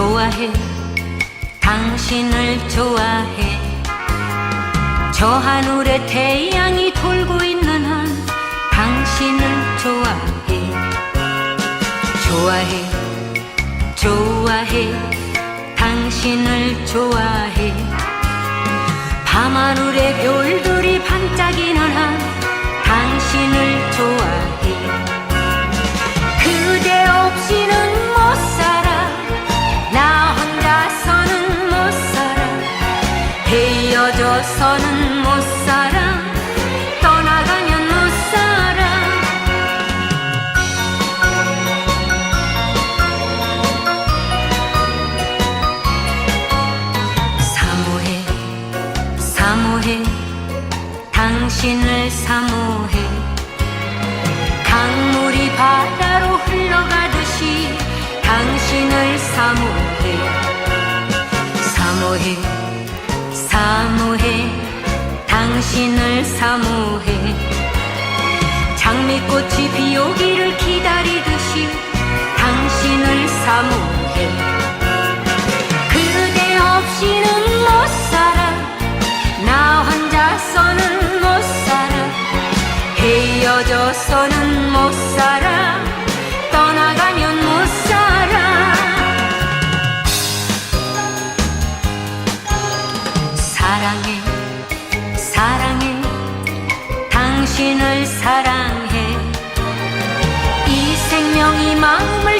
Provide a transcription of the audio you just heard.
좋아해. 당신을 좋아해. 저 하늘에 태양이 돌고 있는 한 당신을 좋아해. 좋아해. 좋아해. 당신을 좋아해. 밤하늘에 별들 헤어져서는 못 살아. 떠나가면 못 살아. 사모해 사모해. 당신을 사모해 당신을 사모해. 장미꽃이 비오기를 기다리듯이 당신을 사모해. 그대 없이는 못 살아. 나 혼자서는 못 살아. 헤어져서는 당신을 사랑해. 이 생명이 마음을